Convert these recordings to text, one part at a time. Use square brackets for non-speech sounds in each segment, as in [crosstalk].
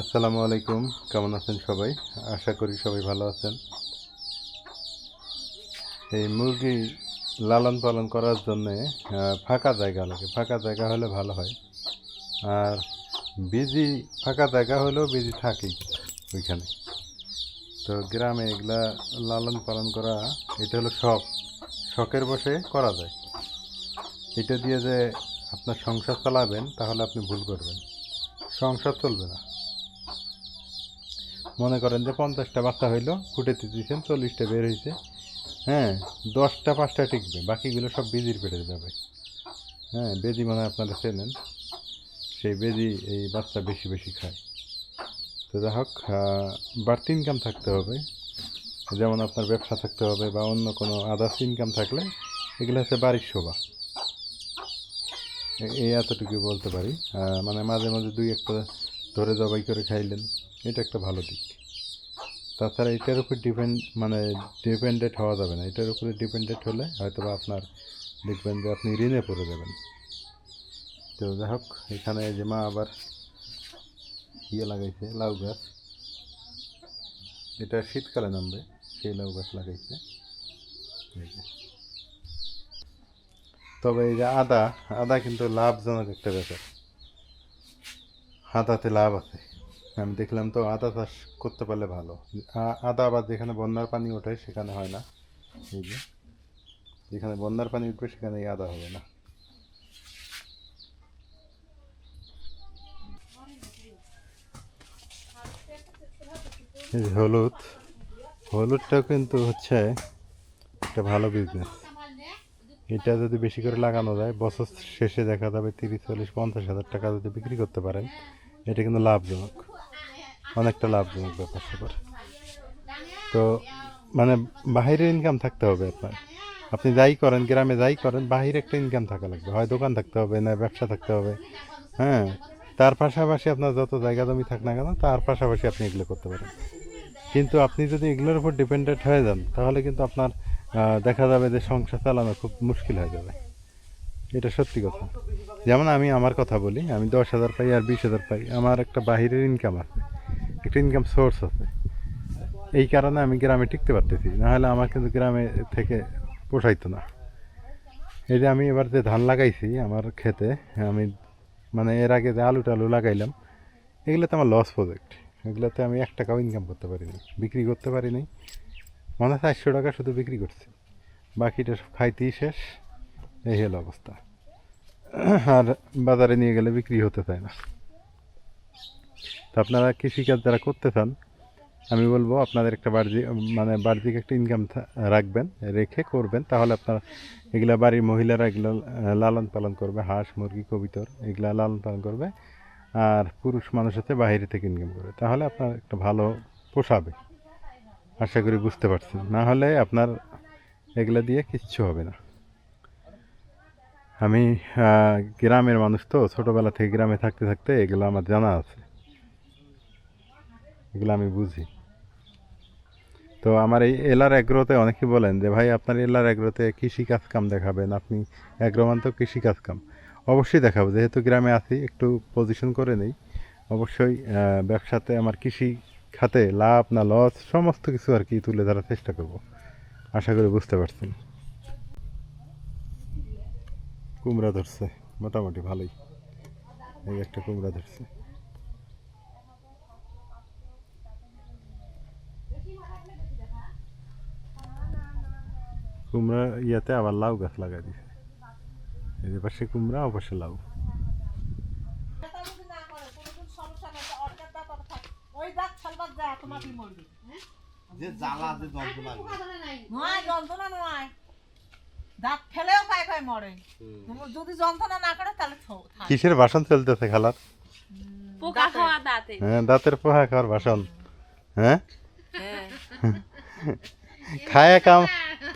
আসসালামু আলাইকুম। কেমন আছেন সবাই? আশা করি সবাই ভালো আছেন। এই মুরগি লালন পালন করার জন্যে ফাঁকা জায়গা লাগে। ফাঁকা জায়গা হলে ভালো হয়। আর বিজি ফাঁকা জায়গা হলেও বিজি থাকেই ওইখানে। তো গ্রামে এগুলা লালন পালন করা, এটা হলো শখ। শখের বসে করা যায়। এটা দিয়ে যে আপনার সংসার চালাবেন, তাহলে আপনি ভুল করবেন। সংসার চলবে না। মনে করেন যে পঞ্চাশটা বাচ্চা হইল, ফুটেতে দিয়েছেন, চল্লিশটা বের হয়েছে হ্যাঁ দশটা, পাঁচটা টিকবে, বাকিগুলো সব বেজির পেটে যাবে। হ্যাঁ বেজি মানে আপনারা চেনেন। সেই বেজি এই বাচ্চা বেশি বেশি খায়। তো যাই হোক বাড়তি ইনকাম থাকতে হবে। যেমন আপনার ব্যবসা থাকতে হবে বা অন্য কোনো আদার্স ইনকাম থাকলে, এগুলো হচ্ছে বাড়ির শোভা। এই এতটুকু বলতে পারি। মানে মাঝে মাঝে দুই একটা ধরে জবাই করে খাইলেন। এটা একটা ভালো দিক। তাছাড়া এটার উপর ডিপেন্ড মানে ডিপেন্ডেন্ট হওয়া যাবে না। এটার উপরে ডিপেন্ডেন্ট হলে হয়তো বা আপনার দেখবেন যে আপনি ঋণে পড়ে যাবেন। তো যাই হোক, এখানে যে মা আবার ইয়ে লাগাইছে, লাউ গাছ। এটা শীতকালে নামবে, সেই লাউ গাছ লাগাইছে। তবে এই যে আদা আদা কিন্তু লাভজনক একটা ব্যাপার। আদাতে লাভ আছে। আমি দেখলাম তো আদা চাষ করতে পারলে ভালো। আদা আবার যেখানে বন্যার পানি ওঠে সেখানে হয় না। এই যে, যেখানে বন্যার পানি উঠবে সেখানে আদা হবে না। হলুদ, হলুদটাও কিন্তু হচ্ছে একটা ভালো বিজনেস এটা যদি বেশি করে লাগানো যায়, বছর শেষে দেখা যাবে তিরিশ, চল্লিশ, পঞ্চাশ হাজার টাকা যদি বিক্রি করতে পারেন, এটা কিন্তু লাভজনক। অনেকটা লাভজনক ব্যাপার স্যাপার। তো মানে বাহিরের ইনকাম থাকতে হবে আপনার। আপনি যাই করেন, গ্রামে যাই করেন, বাহিরে একটা ইনকাম থাকা লাগবে। হয় দোকান থাকতে হবে, না ব্যবসা থাকতে হবে। হ্যাঁ তার পাশাপাশি আপনার যত জায়গা জমি থাক না কেন, তার পাশাপাশি আপনি এগুলো করতে পারেন। কিন্তু আপনি যদি এগুলোর উপর ডিপেন্ডেন্ট হয়ে যান, তাহলে কিন্তু আপনার দেখা যাবে যে সংসার চালানো খুব মুশকিল হয়ে যাবে। এটা সত্যি কথা। যেমন আমি আমার কথা বলি, আমি দশ হাজার পাই আর বিশ হাজার পাই। আমার একটা বাহিরের ইনকাম আছে। একটা ইনকাম সোর্স আছে। এই কারণে আমি গ্রামে টিকতে পারতেছি নাহলে আমার কিন্তু গ্রামে থেকে পোষাইতো না। এই যে আমি এবার যে ধান লাগাইছি আমার খেতে আমি মানে এর আগে যে আলু টালু লাগাইলাম, এগুলোতে আমার লস প্রজেক্ট এগুলোতে আমি এক টাকাও ইনকাম করতে পারিনি, বিক্রি করতে পারিনি। মনে হয় চারশো টাকা শুধু বিক্রি করছি। বাকিটা সব খাইতেই শেষ, এই হলো অবস্থা। আর বাজারে নিয়ে গেলে বিক্রি হতে চায় না। তো আপনারা কৃষিকাজ যারা করতে চান, আমি বলব আপনাদের একটা বার্জি মানে বার্ষিক একটা ইনকাম রাখবেন, রেখে করবেন, তাহলে আপনার এগুলা বাড়ির মহিলারা এগুলো লালন পালন করবে, হাঁস, মুরগি, কবিতর, এগুলা লালন পালন করবে, আর পুরুষ মানুষ হচ্ছে বাইরে থেকে ইনকাম করবে তাহলে আপনার একটা ভালো পোষাবে। আশা করি বুঝতে পারছেন। না হলে আপনার এগুলা দিয়ে কিচ্ছু হবে না। আমি গ্রামের মানুষ তো, ছোটোবেলা থেকে গ্রামে থাকতে থাকতে এগুলো আমার জানা আছে। এগুলো আমি বুঝি। তো আমার এই এলার অ্যাগ্রোতে অনেকে বলেন যে, ভাই, আপনার এলার অ্যাগ্রোতে কৃষি কাজ কাম দেখাবেন। আপনি অ্যাগ্রোমান তো কৃষি কাজ কাম অবশ্যই দেখাবো। যেহেতু গ্রামে আছি, একটু পজিশন করে নেই। অবশ্যই ব্যবসাতে আমার কৃষি খাতে লাভ না লস, সমস্ত কিছু আর কি তুলে ধরার চেষ্টা করব। আশা করি বুঝতে পারছেন। কুমড়া ধরছে। মোটামুটি ভালোই। এই একটা কুমড়া ধরছে। কুমড়া ইয়াতে আবার লাউ গাছ লাগাই দিছে। এই পাশে কুমড়া ও পাশে লাউ। ওই দাঁত ফেলবার যা তোমার কি মরবি যে জ্বালা যে যন্ত্রণা। নয় যন্ত্রণা নয়। দাঁত ফেলেও খায় খায় মরে। যদি যন্ত্রণা না করে তাহলে কিসের বাসন চলতেছে খালার? পোকা খাওয়া দাঁতে। হ্যাঁ দাঁতের পোহা খাওয়ার বাসন। হ্যাঁ? খায়া কাম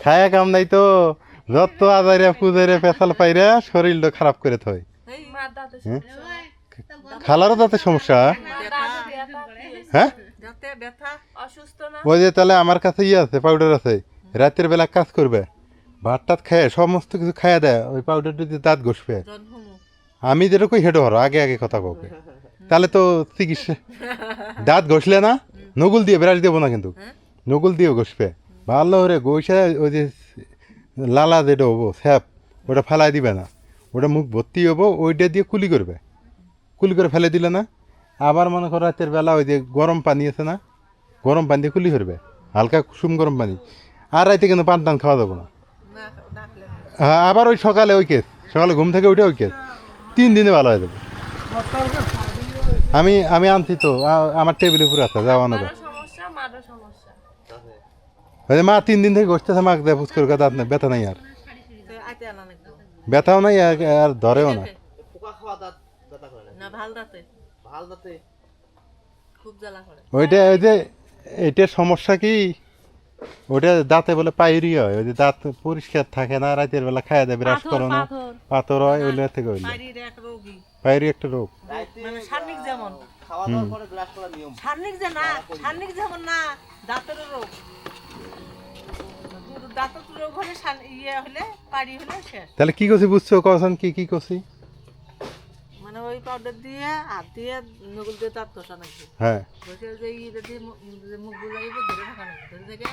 খায়া কাম নাই তো। যত আজারে পুজারে পেছাল পাইরা শরীরটা খারাপ করে থয়। হ্যাঁ? খালারও তাতে সমস্যা? হ্যাঁ? ওই যে তাহলে আমার কাছে ইয়ে আছে পাউডার আছে। রাতের বেলা কাজ করবে। ভাত টাত খায় সমস্ত কিছু খাইয়া দেয় ওই পাউডারটা দিয়ে দাঁত ঘষবে। আমি যেরকম হেঁটে হরো আগে আগে কথা কবে তাহলে তো চিকিৎসা দাঁত ঘষলে না নগুল দিয়ে ব্রাশ দেবো না কিন্তু। হ্যাঁ? নগুল দিয়ে ঘষবে। ভালো করে ঘষে ওই যে লালা যেটা হব, স্যাপ, ওটা ফেলাই দিবে না। ওটা মুখ ভর্তি হব, ওইটা দিয়ে কুলি করবে। কুলি করে ফেলে দিলে না? আবার মনে করো রাতের বেলা ওই যে গরম পানি আছে না, গরম পানি দিয়ে কুলি করবে, হালকা কুসুম গরম পানি। আর রাইতে কিন্তু পান টান খাওয়া যাব না। হ্যাঁ আবার ওই সকালে ওই কেস, সকালে ঘুম থেকে উঠে ওই কেস। তিন দিনে ভালো হয়ে যাবে। আমি আমি আনছি তো আমার টেবিলের উপরে আছে যাওয়া না মারও সমস্যা মারও সমস্যা ওই যে মা তিন দিন থেকে ঘষতেছে মা দেখ ফুস করে দাঁত ব্যথা নাই আর। ব্যথাও নাই আর আর ধরেও না। পোকা খাওয়া দাঁত ব্যথা করে না না ভালো দাঁতে। ভালো দাঁতে। খুব জ্বালা করে। ওইটা ওই যে এটার সমস্যা কি? ওটা দাঁতে বলে পাইরি হয় ওই যে দাঁত পরিষ্কার থাকে না রাতের বেলা খাওয়া দেয় ব্রাশ পাথর করো না পাথর। পাথর হয় ওইগুলো থেকে ওইগুলো পাইরি একটা রোগ। মানে যেমন। খাওয়া দাওয়ার পরে ব্রাশ করার নিয়ম। সার্নিক যে না সার্নিক যেমন না দাঁতের রোগ। ইয়ে তাহলে কি করছি বুঝছ? কখন কি কি করছি মানে ওই পাউডার দিয়ে হাত দিয়ে নগুল দিয়ে দাঁত ঘষা নাকি? হ্যাঁ। বসে যে দিয়ে মুখ বুঝাইব ধরে থাকা নাকি ধরে থেকে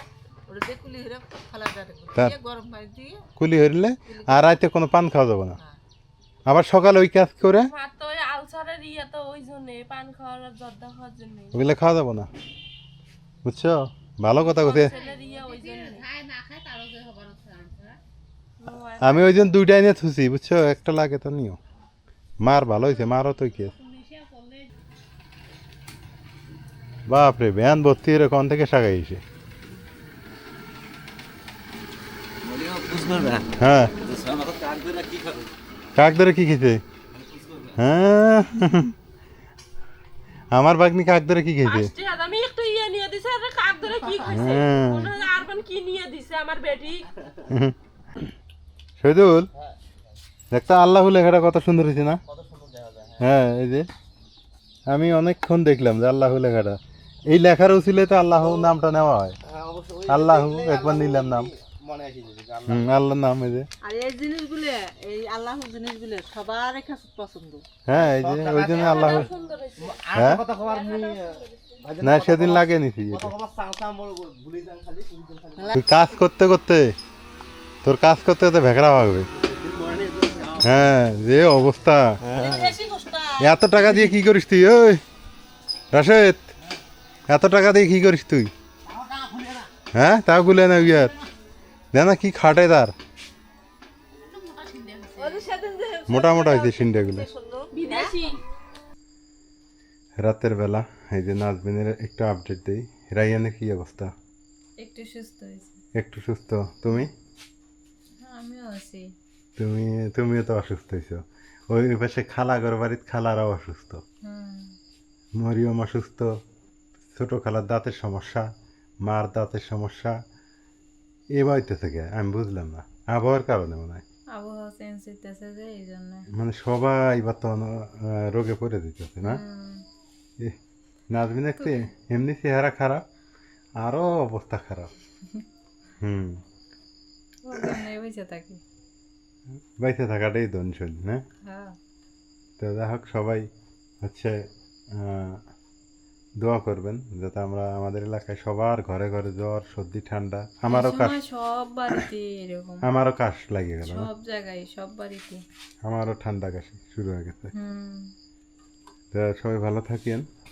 কুলি ধরে ফেলা দেওয়া তা- দিয়ে গরম পানি দিয়ে কুলি হইলে আর রাতে কোনো পান খাওয়া যাবে না? হ্যাঁ। আবার সকালে ওই কাজ করে ইয়ে ওগুলো খাওয়া যাবে না? বুঝছ? ভালো কথা কথা আমি ওই জন্য দুইটা এনে থুছি বুঝছ? একটা লাগে তো নিও। মার ভালো হয়েছে মারও তো কি। বাপরে ভ্যান ভর্তি এরকম থেকে সাগাইছে হ্যাঁ। কাক ধরে কি হ্যাঁ। আমার বাগনি কাক ধরে কি খেতে নিয়ে দিছে আর কাক ধরে কি খাইছে? হ্যাঁ। মনে হয় আরবান কি নিয়ে দিছে আমার বেটি? [laughs] শহীদুল দেখতো আল্লাহ লেখাটা কত সুন্দর হয়েছে না? হ্যাঁ। এই যে আমি অনেকক্ষণ দেখলাম যে আল্লাহ লেখাটা। এই লেখার উচিলে তো আল্লাহ নামটা নেওয়া হয়। হ্যাঁ আল্লাহ একবার নিলাম নাম। মনে আল্লাহর নাম এই যে। আর এই জিনিসগুলো এই আল্লাহ জিনিসগুলো সবার কাছে পছন্দ। হ্যাঁ এই যে ওই জন্য আল্লাহ হ্যাঁ? কথা না সেদিন লাগে নিছি কথা এটা কবার সাং সাং বড় ভুলি যান খালি ভুলি যান খালি। তুই কাজ করতে করতে তোর কাজ করতে করতে ভেকড়া ভাগবে। হ্যাঁ যে অবস্থা। এত টাকা দিয়ে কি করিস তুই ওই? রাশেদ এত টাকা দিয়ে কি করিস তুই? হ্যাঁ তাও গুলে না ইয়ার না কি খাটে তার? মোটা মোটা হয়েছে সিন্ডাগুলো। রাতের বেলা। এই যে নাজবিনের একটু আপডেট দিই। রাইয়ানের কি অবস্থা? একটু সুস্থ হয়েছে। একটু সুস্থ। তুমি? হ্যাঁ আমিও আছি। তুমি তুমিও তো অসুস্থ হয়েছো। ওই পাশে খালা ঘর বাড়ির খালারাও অসুস্থ। হুম মরিয়ম অসুস্থ। ছোট খালার দাঁতের সমস্যা মার দাঁতের সমস্যা। এ বাড়িতে থেকে আমি বুঝলাম না। আবহাওয়ার কারণে মনে হয়। আবহাওয়া চেঞ্জ হইতেছে যে এই জন্য মানে সবাই বর্তমানে রোগে পড়ে দিতেছে না? নাজমিন একটু এমনি চেহারা খারাপ আরও অবস্থা খারাপ। হুম। বেঁচে থাকাটাই দনশন হ্যাঁ। তো যাই হোক সবাই হচ্ছে দোয়া করবেন যাতে আমরা আমাদের এলাকায় সবার ঘরে ঘরে জ্বর সর্দি ঠান্ডা আমারও কাশ সব বাড়িতে এরকম। আমারও কাশ লাগিয়ে গেল সব জায়গায় সব বাড়িতে আমারও ঠান্ডা কাশি শুরু হয়ে গেছে। তো সবাই ভালো থাকেন।